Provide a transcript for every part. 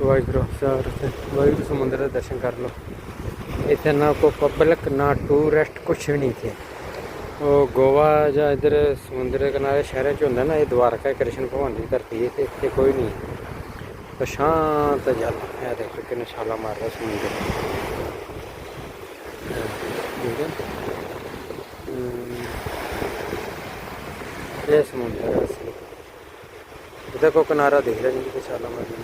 ਵਾਹਿਗੁਰੂ ਸਾਹਿਬ ਤੇ ਵਾਹਿਗੁਰੂ ਸਮੁੰਦਰ ਦੇ ਦਰਸ਼ਨ ਕਰ ਲਓ। ਇੱਥੇ ਨਾ ਕੋ ਪਬਲਿਕ ਨਾ ਟੂਰਿਸਟ ਕੁਛ ਵੀ ਨਹੀਂ ਇੱਥੇ। ਉਹ ਗੋਵਾ ਜਾਂ ਇਧਰ ਸਮੁੰਦਰ ਕਿਨਾਰੇ, ਸ਼ਹਿਰਾਂ 'ਚ ਹੁੰਦਾ ਨਾ, ਇਹ ਦਵਾਰਕਾ ਕ੍ਰਿਸ਼ਨ ਭਗਵਾਨ ਦੀ ਧਰਤੀ ਹੈ, ਤੇ ਇੱਥੇ ਕੋਈ ਨਹੀਂ। ਤਾਂ ਸ਼ਾਂਤ ਜਲ ਹੈ ਦੇਖ ਕਿੰਨੇ ਛਾਲਾ ਮਾਰਦਾ ਸਮੁੰਦਰ ਠੀਕ ਹੈ। ਇਹ ਸਮੁੰਦਰ ਹੈ ਅਸਲੀ ਕਿਨਾਰਾ ਦਿਖ ਰਿਹਾ ਨਹੀਂ ਕਿ ਛਾਲਾ ਮਾਰਦੀ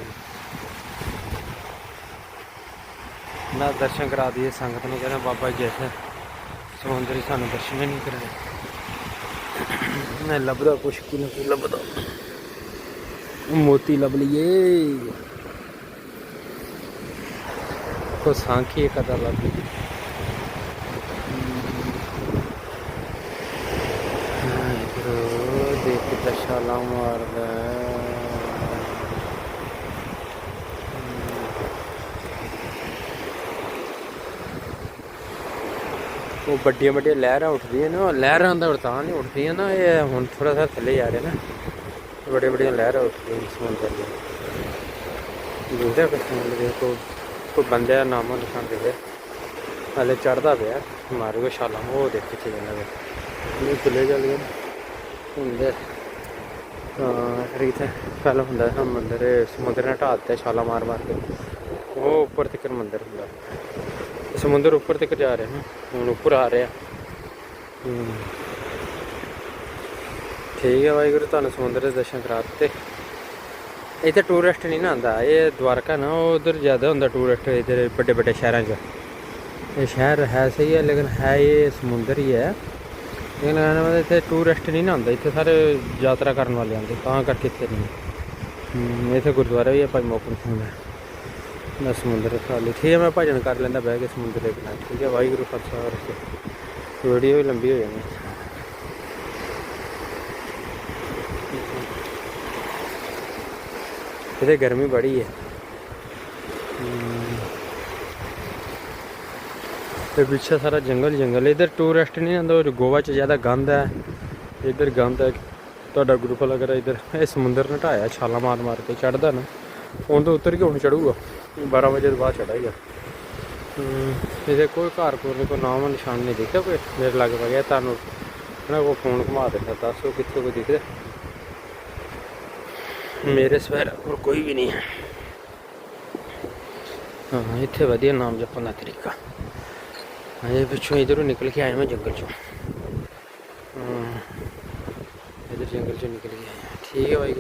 ਨਾ ਦਰਸ਼ਨ ਕਰਾ ਦਈਏ ਸੰਗਤ ਨੂੰ ਕਹਿੰਦਾ ਬਾਬਾ ਜੀ ਜੈਸੇ ਸਮੁੰਦਰ ਹੀ ਸਾਨੂੰ ਦਰਸ਼ਨ ਹੀ ਨਹੀਂ ਕਰਾਏ ਮੈਂ ਲੱਭਦਾ ਕੁਛ ਕੀ ਨਾ ਕੀ ਲੱਭਦਾ ਮੋਤੀ ਲੱਭ ਲਈਏ ਕੋ ਸਾਂਖੀ ਕਦਾ ਲੱਭ ਲਈ ਵਾਹਿਗੁਰੂ ਦੇਖ ਕੇ ਦਸ਼ਾਲਾ ਮਾਰਦਾ ਉਹ ਵੱਡੀਆਂ ਵੱਡੀਆਂ ਲਹਿਰਾਂ ਉੱਠਦੀਆਂ ਨੇ ਉਹ ਲਹਿਰਾਂ ਦਾ ਉਤਾਂ ਨਹੀਂ ਉੱਠਦੀਆਂ ਨਾ ਇਹ ਹੁਣ ਥੋੜਾ ਜਿਹਾ ਥੱਲੇ ਜਾ ਰਿਹਾ ਨਾ। ਵੱਡੇ ਵੱਡੀਆਂ ਲਹਿਰਾਂ ਉੱਠਦੀਆਂ ਸਮੁੰਦਰ ਦੀਆਂ ਦੂਜਾ ਕਿ ਸਮੁੰਦਰ ਦੇ ਕੋ ਕੋਈ ਬੰਦੇ ਦਾ ਨਾਮ ਨਿਸ਼ਾਨ ਦੇ ਹਲੇ ਚੜਦਾ ਪਿਆ ਮਾਰੂਗਾ ਛਾਲਾਂ ਉਹ ਦੇਖ ਪਿੱਛੇ ਜਾਂਦਾ ਵੇ ਨਹੀਂ ਖੁੱਲੇ ਚੱਲ ਗਏ ਹੁੰਦੇ ਹਾਂ ਫਿਰ ਇੱਥੇ ਪਹਿਲਾਂ ਹੁੰਦਾ ਸੀ ਮੰਦਰ ਸਮੁੰਦਰ ਨਾਲ ਢਾਹ ਦਿੱਤਾ ਛਾਲਾਂ ਮਾਰ ਮਾਰ ਕੇ। ਉਹ ਉੱਪਰ ਤੱਕ ਮੰਦਰ ਹੁੰਦਾ। ਸਮੁੰਦਰ ਉੱਪਰ ਤੱਕ ਜਾ ਰਿਹਾ। ਨਾ ਹੁਣ ਉੱਪਰ ਆ ਰਿਹਾ। ਠੀਕ ਹੈ ਵਾਹਿਗੁਰੂ ਤੁਹਾਨੂੰ ਸਮੁੰਦਰ ਦੇ ਦਰਸ਼ਨ ਕਰਾ ਦਿੱਤੇ। ਇੱਥੇ ਟੂਰਿਸਟ ਨਹੀਂ ਨਾ ਆਉਂਦਾ। ਇਹ ਦਵਾਰਕਾ ਨਾ ਉਧਰ ਜ਼ਿਆਦਾ ਹੁੰਦਾ ਟੂਰਿਸਟ ਇਧਰ ਵੱਡੇ ਵੱਡੇ ਸ਼ਹਿਰਾਂ 'ਚ। ਇਹ ਸ਼ਹਿਰ ਹੈ ਸਹੀ ਹੈ ਲੇਕਿਨ ਹੈ ਇਹ ਸਮੁੰਦਰ ਹੀ ਹੈ। ਲੇਕਿਨ ਇਹਨਾਂ ਮਤਲਬ ਇੱਥੇ ਟੂਰਿਸਟ ਨਹੀਂ ਨਾ ਆਉਂਦਾ। ਇੱਥੇ ਸਾਰੇ ਯਾਤਰਾ ਕਰਨ ਵਾਲੇ ਆਉਂਦੇ ਤਾਂ ਕਰਕੇ ਇੱਥੇ ਨਹੀਂ। ਇੱਥੇ ਗੁਰਦੁਆਰਾ ਵੀ ਹੈ ਭਾਈ ਮੋਕਮ ਸਿੰਘ ਦਾ ਨਾ ਸਮੁੰਦਰ ਖਾਲੀ ਠੀਕ ਹੈ, ਮੈਂ ਭਜਨ ਕਰ ਲੈਂਦਾ, ਬਹਿ ਕੇ ਸਮੁੰਦਰ ਦੇ ਕਿਨਾਰੇ ਠੀਕ ਹੈ, ਵਾਹਿਗੁਰੂ ਖਾਲਸਾ ਵਾਹਿਗੁਰੂ ਵੀਡੀਓ ਵੀ ਲੰਬੀ ਹੋ ਜਾਣੀ। ਇਹਦੇ ਗਰਮੀ ਬੜੀ ਹੈ। ਤੇ ਪਿੱਛੇ ਸਾਰਾ ਜੰਗਲ ਜੰਗਲ ਇਧਰ ਟੂਰਿਸਟ ਨਹੀਂ ਆਉਂਦਾ, ਉਹ ਗੋਵਾ ਚ ਜ਼ਿਆਦਾ ਗੰਦ ਹੈ। ਇਧਰ ਗੰਦ ਹੈ। ਤੁਹਾਡਾ ਗਰੁੱਪ ਲੱਗ ਰਿਹਾ ਇਧਰ। ਇਹ ਸਮੁੰਦਰ ਨਟਾਇਆ, ਛਾਲਾਂ ਮਾਰ ਮਾਰ ਕੇ ਚੜਦਾ ਨਾ। ਹੁਣ ਤਾਂ ਉਤਰ ਕੇ ਹੁਣ ਚੜੂਗਾ 12 ਵਜੇ ਤੋਂ ਬਾਅਦ ਚੜਾਈਗਾ ਇਹਦੇ ਕੋਈ ਘਰ ਕੋਲ ਕੋਈ ਨਾਮ ਨਿਸ਼ਾਨ ਨਹੀਂ ਦਿਖਿਆ ਕੋਈ? ਮੇਰੇ ਲੱਗ ਪਾ ਗਿਆ ਤੁਹਾਨੂੰ ਇਹਨਾਂ ਕੋ ਫੋਨ ਘੁਮਾ ਦਿੱਤਾ ਦੱਸੋ ਕਿੱਥੇ ਕੋਈ ਦਿਖਦਾ? ਮੇਰੇ ਸਵੇਰ ਕੋਲ ਕੋਈ ਵੀ ਨਹੀਂ ਹੈ। ਹਾਂ ਇੱਥੇ ਵਧੀਆ ਨਾਮ ਜਪਣ ਦਾ ਤਰੀਕਾ। ਅਜੇ ਪਿੱਛੋਂ ਇਧਰੋਂ ਨਿਕਲ ਕੇ ਆਇਆ ਮੈਂ ਜੰਗਲ ਚੋਂ। ਹਾਂ। ਇਧਰ ਜੰਗਲ ਚੋਂ ਨਿਕਲ ਕੇ ਆਇਆ। ਠੀਕ ਹੈ ਭਾਈ